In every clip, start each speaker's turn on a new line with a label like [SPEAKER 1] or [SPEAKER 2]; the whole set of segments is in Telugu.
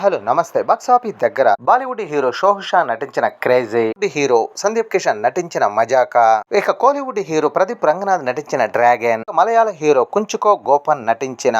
[SPEAKER 1] హలో నమస్తే. బాక్స్ ఆఫీస్ దగ్గర బాలీవుడ్ హీరో షోహుషా నటించిన క్రేజీ హీరో సందీప్ కిషన్ నటించిన మజాకా ఇక కోలీవుడ్ హీరో ప్రదీప్ రంగనాథ్ నటించిన డ్రాగన్ మలయాళ హీరో కుంచుకో గోపన్ నటించిన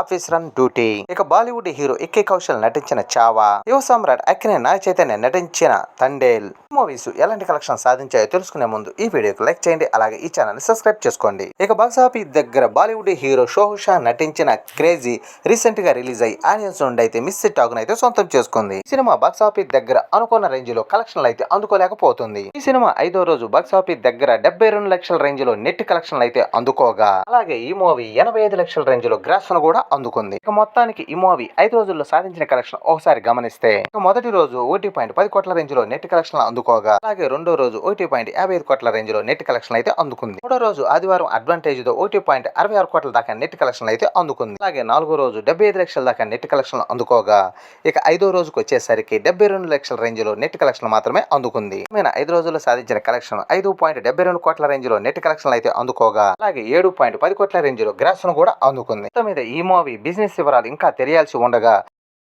[SPEAKER 1] ఆఫీస్ రన్ డ్యూటీ. ఇక బాలీవుడ్ హీరో ఇక్కి కౌశల్ నటించిన చావా యువ సమ్రాట్ అక్కినే నాగ చైతన్య నటించిన తండేల్. మూవీస్ ఎలాంటి కలెక్షన్ సాధించాయో తెలుసుకునే ముందు ఈ వీడియోకి లైక్ చేయండి అలాగే ఈ ఛానల్ని సబ్స్క్రైబ్ చేసుకోండి. ఇక బాక్స్ ఆఫీస్ దగ్గర బాలీవుడ్ హీరో షోహుషా నటించిన క్రేజీ రీసెంట్గా రిలీజ్ అయ్యి ఆడియన్స్ నుండి అయితే మిస్ టాక్ అయితే సొంతం చేసుకుంది. సినిమా బాక్స్ ఆఫీస్ దగ్గర అనుకున్న రేంజ్లో కలెక్షన్లు అయితే అందుకోలేకపోతుంది. ఈ సినిమా ఐదో రోజు బాక్స్ ఆఫీస్ దగ్గర డెబ్బై రెండు లక్షల రేంజ్లో నెట్ కలెక్షన్లు అయితే అందుకోగా. అలాగే ఈ మూవీ ఎనభై ఐదు లక్షల రేంజ్లో గ్రాస్ను కూడా అందుకుంది. ఇక మొత్తానికి ఈ మూవీ ఐదు రోజుల్లో సాధించిన కలెక్షన్ ఒకసారి గమనిస్తే ఇక మొదటి రోజు ఒకటి పాయింట్ పది కోట్ల రేంజ్లో నెట్ కలెక్షన్ అందుకోగా అలాగే రెండో రోజు ఒకటి పాయింట్ యాభై ఐదు కోట్ల రేంజ్లో నెట్ కలెక్షన్ అయితే అందుకుంది. మూడో రోజు ఆదివారం అడ్వాంటేజ్తో ఒకటి పాయింట్ అరవై ఆరు కోట్ల దాకా నెట్ కలెక్షన్ అయితే అందుకుంది. అలాగే నాలుగో రోజు డెబ్బై ఐదు లక్షల దాకా నెట్ కలెక్షన్ అందుకోగా ఇక ఐదో రోజుకు వచ్చేసరికి డెబ్బై రెండు లక్షల రేంజ్లో నెట్ కలెక్షన్ మాత్రమే అందుకుంది. ఐదు రోజుల్లో సాధించిన కలెక్షన్ ఐదు పాయింట్ డెబ్బై రెండు కోట్ల రేంజ్లో నెట్ కలెక్షన్ అయితే అందుకోగా అలాగే ఏడు పాయింట్ పది కోట్ల రేంజ్లో గ్రాస్ను కూడా అందుకుంది. మొత్తం మీద ఈ మూవీ బిజినెస్ వివరాలు ఇంకా తెలియాల్సి ఉండగా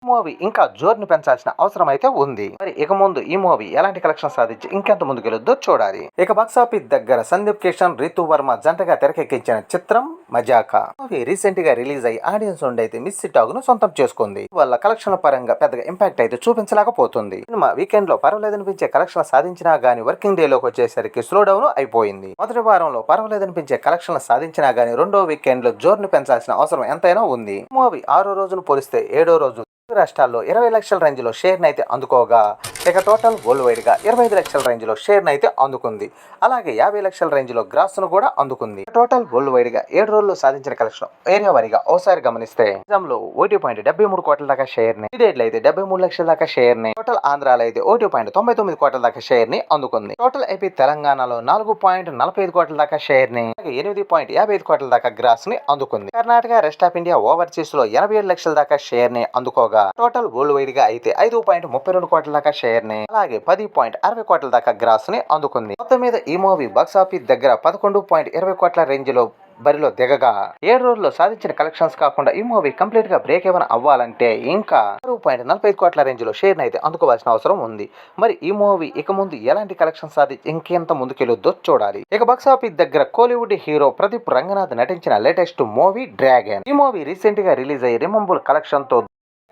[SPEAKER 1] మూవీ ఇంకా జోర్ని పెంచాల్సిన అవసరం అయితే ఉంది. మరి ఇక ముందు ఈ మూవీ ఎలాంటి కలెక్షన్ సాధించి ఇంకెంత ముందుకెళ్ళొద్దో చూడాలి. ఇక బాక్సాఫీస్ దగ్గర సందీప్ కిషన్ రితు వర్మ జంటగా తెరకెక్కించిన చిత్రం మజాకా. మూవీ రీసెంట్గా రిలీజ్ అయ్యి ఆడియన్స్ నుండి అయితే మిస్ టాగ్ను సొంతం చేసుకుంది. వల్ల కలెక్షన్ పరంగా పెద్దగా ఇంపాక్ట్ అయితే చూపించలేకపోతుంది. సినిమా వీకెండ్లో పర్వాలేదనిపించే కలెక్షన్ సాధించినా గానీ వర్కింగ్ డే లోకి వచ్చేసరికి స్లో డౌన్ అయిపోయింది. మొదటి వారంలో పర్వాలేదనిపించే కలెక్షన్ సాధించినా గానీ రెండో వీకెండ్లో జోర్ని పెంచాల్సిన అవసరం ఎంతైనా ఉంది. మూవీ ఆరో రోజును పోలిస్తే ఏడో రోజు రాష్ట్రాల్లో ఇరవై లక్షల రేంజ్లో షేర్ని అయితే అందుకోగా ఇక టోటల్ వరల్డ్ వైడ్గా ఇరవై ఐదు లక్షల రేంజ్లో షేర్ను అయితే అందుకుంది. అలాగే యాభై లక్షల రేంజ్లో గ్రాస్ను కూడా అందుకుంది. టోటల్ వరల్డ్ వైడ్గా ఏడు రోజుల్లో సాధించిన కలెక్షన్ ఏరియా వారీగా ఓసారి గమనిస్తే నిజంలో ఒకటి పాయింట్ డెబ్బై మూడు కోట్ల దాకా షేర్ని స్టేట్లో అయితే డెబ్బై మూడు లక్షల దాకా షేర్ని టోటల్ ఆంధ్రాలో అయితే ఒకటి పాయింట్ తొంభై తొమ్మిది కోట్ల దాకా షేర్ని అందుకుంది. టోటల్ అయితే తెలంగాణలో నాలుగు పాయింట్ నలభై ఐదు కోట్ల దాకా షేర్ని ఎనిమిది పాయింట్ యాభై ఐదు కోట్ల దాకా గ్రాస్ని అందుకుంది. కర్ణాటక రెస్ట్ ఆఫ్ ఇండియా ఓవర్సీస్లో ఎనభై ఏడు లక్షల దాకా షేర్ని అందుకోగా టోటల్ వరల్డ్ వైడ్గా అయితే ఐదు పాయింట్ ముప్పై రెండు కోట్ల దాకా షేర్ ని అలాగే పది పాయింట్ అరవై కోట్ల దాకా గ్రాస్ని అందుకుంది. మొత్తం మీద ఈ మూవీ బాక్స్ ఆఫీస్ దగ్గర పదకొండు పాయింట్ ఇరవై కోట్ల రేంజ్లో బరిలో దిగగా. ఏడు రోజుల్లో సాధించిన కలెక్షన్స్ కాకుండా ఈ మూవీ కంప్లీట్గా బ్రేక్ ఏమైనా అవ్వాలంటే ఇంకా ఆరు పాయింట్ నలభై ఐదు కోట్ల రేంజ్లో షేర్ అయితే అందుకోవాల్సిన అవసరం ఉంది. మరి ఈ మూవీ ఇక ముందు ఎలాంటి కలెక్షన్ సాధి ఇంకెంత ముందుకెళ్ళొద్దో చూడాలి. ఇక బాక్స్ ఆఫీస్ దగ్గర కోలీవుడ్ హీరో ప్రదీప్ రంగనాథ్ నటించిన లేటెస్ట్ మూవీ డ్రాగన్ ఈ మూవీ రీసెంట్గా రిలీజ్ అయ్యి రిమంబుల్ కలెక్షన్తో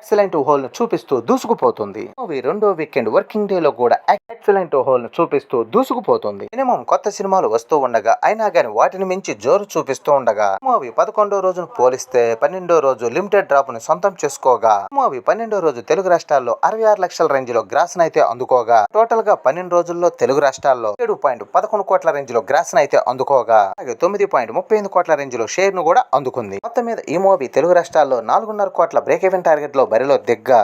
[SPEAKER 1] ఎక్సలెంట్ హోల్ను చూపిస్తూ దూసుకుపోతుంది. మూవీ రెండో వీకెండ్ వర్కింగ్ డే లో కూడా ఎక్సలెంట్ హోల్ను చూపిస్తూ దూసుకుపోతుంది. మినిమం కొత్త సినిమాలు వస్తూ ఉండగా అయినా గాని వాటిని మించి జోరు చూపిస్తూ ఉండగా మూవీ పదకొండో రోజును పోలిస్తే పన్నెండో రోజు లిమిటెడ్ డ్రాప్ను సొంతం చేసుకోగా మూవీ పన్నెండో రోజు తెలుగు రాష్ట్రాల్లో అరవై ఆరు లక్షల రేంజ్లో గ్రాస్ అయితే అందుకోగా టోటల్గా పన్నెండు రోజుల్లో తెలుగు రాష్ట్రాల్లో ఏడు పాయింట్ పదకొండు కోట్ల రేంజ్లో గ్రాస్ అయితే అందుకోగా అలాగే తొమ్మిది పాయింట్ ముప్పై ఎనిమిది కోట్ల రేంజ్లో షేర్ను కూడా అందుకుంది. మొత్తం మీద ఈ మూవీ తెలుగు రాష్ట్రాల్లో నాలుగున్నర కోట్ల బ్రేక్ ఈవెన్ టార్గెట్లో బరిలో దిగ్గా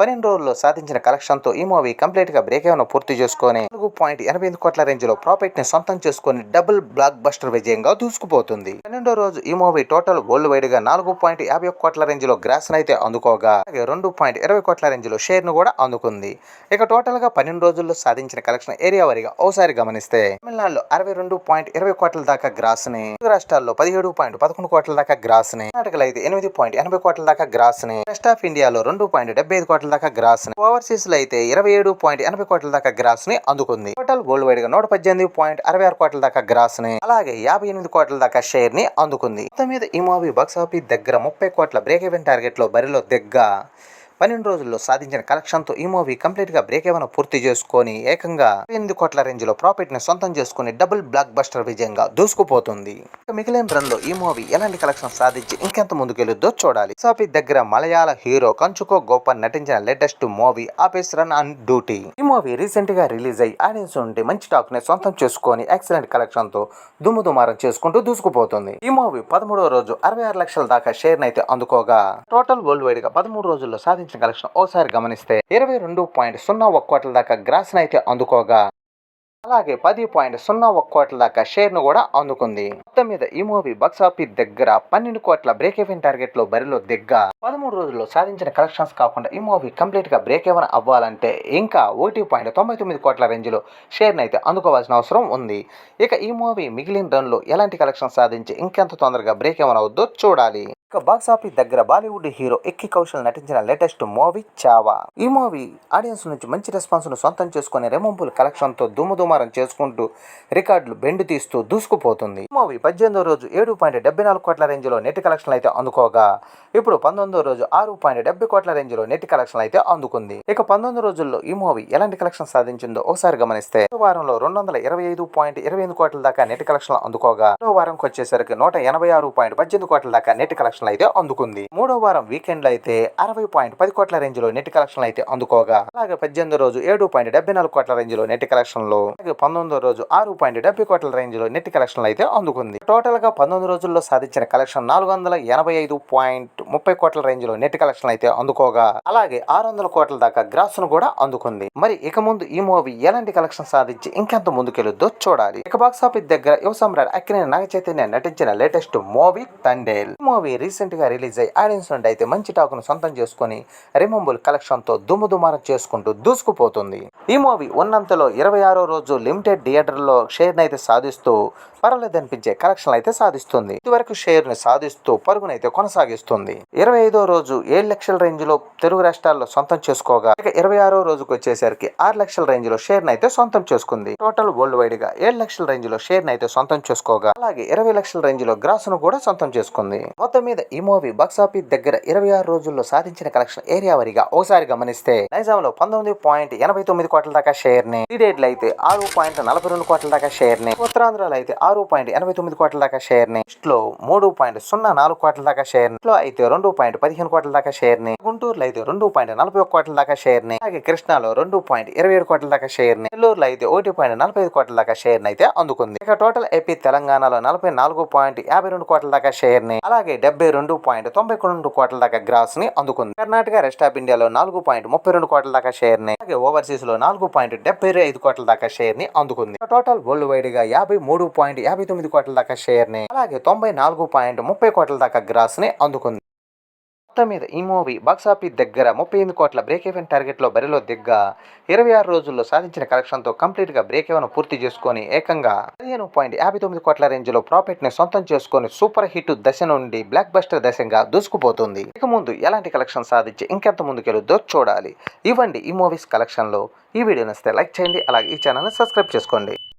[SPEAKER 1] పన్నెండు రోజుల్లో సాధించిన కలెక్షన్తో ఈ మూవీ కంప్లీట్గా బ్రేక్ ఏమైనా పూర్తి చేసుకొని నాలుగు పాయింట్ ఎనభై ఎనిమిది కోట్ల రేంజ్లో ప్రాఫిట్ని సొంతం చేసుకొని డబుల్ బ్లాక్ బస్టర్ విజయంగా దూసుకుపోతుంది. పన్నెండో రోజు ఈ మూవీ టోటల్ వరల్డ్ వైడ్గా నాలుగు పాయింట్ యాభై ఒక్క కోట్ల రేంజ్లో గ్రాస్ అయితే అందుకోగా అలాగే రెండు పాయింట్ ఇరవై కోట్ల రేంజ్లో షేర్ను కూడా అందుకుంది. ఇక టోటల్గా పన్నెండు రోజుల్లో సాధించిన కలెక్షన్ ఏరియా వారీగా ఓసారి గమనిస్తే తమిళనాడులో అరవై రెండు పాయింట్ ఇరవై కోట్ల దాకా గ్రాస్ని రాష్ట్రాల్లో పదిహేడు పాయింట్ పదకొండు కోట్ల దాకా గ్రాస్ని కర్ణాటకలో అయితే ఎనిమిది పాయింట్ ఎనభై కోట్ల దాకా గ్రాస్ని వెస్ట్ ఆఫ్ ఇండియాలో రెండు పాయింట్ డెబ్బై ఐదు కోట్ల దాకా గ్రాస్ని ఓవర్సీస్లో అయితే ఇరవై ఏడు పాయింట్ ఎనభై కోట్ల దాకా గ్రాస్ని అందుకుంది. టోటల్ వరల్డ్ వైడ్గా నూట పద్దెనిమిది పాయింట్ అరవై ఆరు కోట్ల దాకా గ్రాస్ని అలాగే యాభై ఎనిమిది కోట్ల దాకా షేర్ని అందుకుంది. మొత్తం మీద ఈ మూవీ బాక్స్ ఆఫీస్ దగ్గర ముప్పై కోట్ల బ్రేక్ ఈవెన్ టార్గెట్లో బరిలో దిగ్గా పన్నెండు రోజుల్లో సాధించిన కలెక్షన్తో ఈ మూవీ కంప్లీట్గా బ్రేక్ ఏమైనా పూర్తి చేసుకొని ఏకంగా ఎనిమిది కోట్ల రేంజ్లో ప్రాఫిట్ని సొంతం చేసుకుని డబుల్ బ్లాక్ బస్టర్ విజయంగా దూసుకుపోతుంది. మిగిలిన రన్లో ఈ మూవీ ఎలాంటి కలెక్షన్ సాధించి ఇంకెంత ముందుకెళ్ళొద్దో చూడాలి. సాపి దగ్గర మలయాళ హీరో కంచుకో గోపన్ నటించిన latest movie officer on and duty. ఈ మూవీ రీసెంట్గా రిలీజ్ అయ్యి ఆడియన్స్ నుండి మంచి టాక్ని సొంతం చేసుకొని ఎక్సలెంట్ కలెక్షన్తో దుమ్ము దుమారం చేసుకుంటూ దూసుకుపోతుంది. ఈ మూవీ పదమూడో రోజు అరవై ఆరు లక్షల దాకా షేర్ అయితే అందుకోగా. టోటల్ వరల్డ్ వైడ్గా పదమూడు రోజుల్లో సాధించిన కలెక్షన్ ఓసారి గమనిస్తే ఇరవై రెండు పాయింట్ సున్నా ఒక కోట్ల దాకా గ్రాస్ అయితే అందుకోగా. అలాగే పది పాయింట్ సున్నా ఒక కోట్ల దాకా షేర్ను కూడా అందుకుంది. మొత్తం మీద ఈ మూవీ బాక్సాఫీస్ దగ్గర పన్నెండు కోట్ల బ్రేక్ ఈవెన్ టార్గెట్లో బరిలో దిగ్గ. పదమూడు రోజుల్లో సాధించిన కలెక్షన్స్ కాకుండా ఈ మూవీ కంప్లీట్గా బ్రేక్ ఈవెన్ అవ్వాలంటే ఇంకా ఒకటి పాయింట్ తొంభై తొమ్మిది కోట్ల రేంజ్లో షేర్ అయితే అందుకోవాల్సిన అవసరం ఉంది. ఇక ఈ మూవీ మిగిలిన రన్లో ఎలాంటి కలెక్షన్ సాధించి ఇంకెంత తొందరగా బ్రేక్ ఈవెన్ అవుద్దో చూడాలి. ఇక బాక్స్ ఆఫీస్ దగ్గర బాలీవుడ్ హీరో ఎక్కి కౌశల్ నటించిన లేటెస్ట్ మూవీ చావా. ఈ మూవీ ఆడియన్స్ నుంచి మంచి రెస్పాన్స్ను సొంతం చేసుకుని రెమంబుల్ కలెక్షన్తో దుమ్ముదుమారం చేసుకుంటూ రికార్డులు బెండు తీస్తూ దూసుకుపోతుంది. ఈ మూవీ పద్దెనిమిదో రోజు ఏడు పాయింట్ డెబ్బై నాలుగు కోట్ల రేంజ్లో నెట్ కలెక్షన్ అయితే అందుకోగా. ఇప్పుడు పంతొమ్మిదో రోజు ఆరు పాయింట్ డెబ్బై కోట్ల రేంజ్లో నెట్ కలెక్షన్ అయితే అందుకుంది. ఇక పంతొమ్మిది రోజుల్లో ఈ మూవీ ఎలాంటి కలెక్షన్ సాధించిందో ఒకసారి గమనిస్తే వారంలో రెండు వందల ఇరవై ఐదు పాయింట్ ఇరవై ఎనిమిది కోట్ల దాకా నెట్ కలెక్షన్లు అందుకోగా. రెండో వారంకి వచ్చేసరికి నూట ఎనభై ఆరు పాయింట్ పద్దెనిమిది కోట్ల దాకా నెట్ కలెక్షన్ అయితే అందుకుంది. మూడో వారం వీకెండ్లో అయితే అరవై పాయింట్ పది కోట్ల రేంజ్లో నెట్ కలెక్షన్ అయితే అందుకోగా. అలాగే పద్దెనిమిదో రోజు ఏడు పాయింట్ డెబ్బై నాలుగు కోట్ల రేంజ్లో నెట్ కలెక్షన్లో అలాగే పంతొమ్మిదో రోజు ఆరు పాయింట్ డెబ్బై కోట్ల రేంజ్లో నెట్ కలెక్షన్లు అయితే అందుకుంది. టోటల్గా పంతొమ్మిది రోజుల్లో సాధించిన కలెక్షన్ నాలుగు వందల ఎనభై ఐదు పాయింట్ ముప్పై కోట్ల రేంజ్లో నెట్ కలెక్షన్ అయితే అందుకోగా. అలాగే ఆరు వందల కోట్ల దాకా గ్రాస్ను కూడా అందుకుంది. మరి ఇక ముందు ఈ మూవీ ఎలాంటి కలెక్షన్ సాధించి ఇంకెంత ముందుకెళ్ళొద్దో చూడాలి. ఇక బాక్స్ ఆఫీస్ దగ్గర యువ సమ్రాట్ అక్కినే నాగ చైతన్య నటించిన లేటెస్ట్ మూవీ తండేల్. ఈ మూవీ రీసెంట్గా రిలీజ్ అయ్యి ఆడియన్స్ నుండి అయితే మంచి టాక్ను సొంతం చేసుకుని రిమంబుల్ కలెక్షన్తో దుమ్ము దుమారం చేసుకుంటూ దూసుకుపోతుంది. ఈ మూవీ ఉన్నంతలో ఇరవై ఆరో రోజు లిమిటెడ్ థియేటర్లో షేర్ అయితే సాధిస్తూ పర్వాలేదనిపించే కలెక్షన్లు కలెక్షన్ అయితే సాధిస్తుంది. ఇదివరకు షేర్ని సాధిస్తూ పరుగునైతే కొనసాగిస్తుంది. ఇరవై ఐదో రోజు ఏడు లక్షల రేంజ్లో తెలుగు రాష్ట్రాల్లో సొంతం చేసుకోగా ఇక ఇరవై ఆరో రోజుకు వచ్చేసరికి ఆరు లక్షల రేంజ్లో షేర్ అయితే సొంతం చేసుకుంది. టోటల్ వరల్డ్ వైడ్గా ఏడు లక్షల రేంజ్లో షేర్ అయితే సొంతం చేసుకోగా అలాగే ఇరవై లక్షల రేంజ్లో గ్రాస్ను కూడా సొంతం చేసుకుంది. మొత్తం మీద ఈ మూవీ బాక్సాఫీస్ దగ్గర ఇరవై ఆరు రోజుల్లో సాధించిన కలెక్షన్ ఏరియా వారిగా ఒకసారి గమనిస్తే నైజాంలో పంతొమ్మిది పాయింట్ ఎనభై తొమ్మిది కోట్ల దాకా షేర్ని లో అయితే ఆరు పాయింట్ నలభై రెండు కోట్ల దాకా షేర్ని ఉత్తరాంధ్రలో అయితే ఆరు పాయింట్ ఎనభై తొమ్మిది కోట్ల దాకా షేర్ని లో మూడు పాయింట్ సున్నా నాలుగు కోట్ల దాకా షేర్లో అయితే రెండు పాయింట్ పదిహేను కోట్ల దాకా షేర్ని గుంటూరులో అయితే రెండు పాయింట్ నలభై ఒక కోట్ల దాకా షేర్ని అలాగే కృష్ణాలో రెండు పాయింట్ ఇరవై ఏడు కోట్ల దాకా షేర్ని నెల్లూరులో అయితే ఒకటి పాయింట్ నలభై ఐదు కోట్ల దాకా షేర్ అయితే అందుకుంది ఇక టోటల్ ఏపీ తెలంగాణలో నలభై నాలుగు పాయింట్ యాభై రెండు కోట్ల దాకా షేర్ని అలాగే డెబ్బై రెండు పాయింట్ తొంభై రెండు కోట్ల దాకా గ్రాస్ని అందుకుంది కర్ణాటక రెస్ట్ ఆఫ్ ఇండియాలో నాలుగు పాయింట్ ముప్పై రెండు కోట్ల దాకా షేర్ని అలాగే ఓవర్సీస్లో నాలుగు పాయింట్ డెబ్బై ఐదు కోట్ల దాకా షేర్ని అందుకుంది టోటల్ వరల్డ్ వైడ్గా యాభై మూడు పాయింట్ యాభై తొమ్మిది కోట్ల దాకా షేర్ని అలాగే తొంభై నాలుగు పాయింట్ ముప్పై కోట్ల దాకా గ్రాస్ని అందుకుంది. మొత్తం మీద ఈ మూవీ బాక్సాఫీస్ దగ్గర ముప్పై ఎనిమిది కోట్ల బ్రేక్ ఈవెన్ టార్గెట్లో బరిలో దిగ్గా ఇరవై ఆరు రోజుల్లో సాధించిన కలెక్షన్తో కంప్లీట్గా బ్రేక్ ఈవెన్ పూర్తి చేసుకొని ఏకంగా పదిహేను పాయింట్ యాభై తొమ్మిది కోట్ల రేంజ్లో ప్రాఫిట్ని సొంతం చేసుకొని సూపర్ హిట్ దశ నుండి బ్లాక్ బస్టర్ దశగా దూసుకుపోతుంది. ఇక ముందు ఎలాంటి కలెక్షన్ సాధించి ఇంకెంత ముందుకెళ్ళొద్దో చూడాలి. ఇవ్వండి ఈ మూవీస్ కలెక్షన్లో ఈ వీడియో నచ్చితే లైక్ చేయండి అలాగే ఈ ఛానల్ని సబ్స్క్రైబ్ చేసుకోండి.